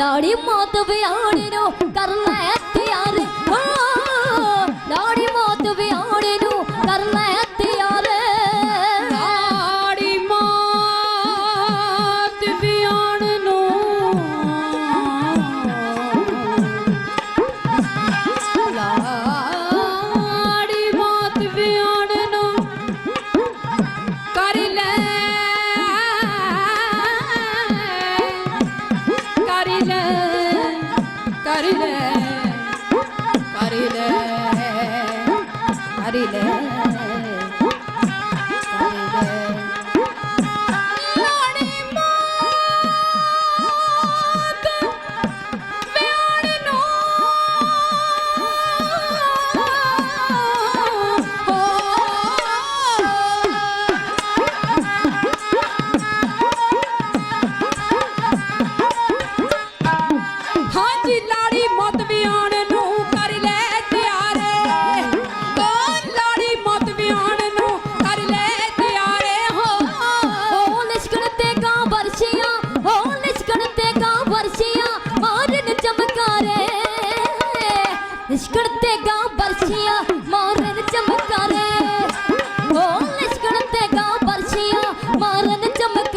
ਲਾੜੀ ਮੌਤ ਵਿਆਹਣੇ ਨੂੰ ਕਰ ਲੈ ਤਿਆਰ ਹੋ ਲਾੜੀ ਮੌਤ ਵਿਆਹਣੇ ਨੂੰ ਕਰ ਲੈ கரில கரில கரில கரில ਨਿਸ਼ਕਣ ਤੇ ਗਾਂ ਬਰਛੀਆਂ ਮਾਰਨ ਚਮਕਾਰੇ। ਓ ਨਿਸ਼ਕਣ ਤੇ ਗਾਂ ਬਰਛੀਆਂ ਮਾਰਨ ਚਮਕਾਰੇ।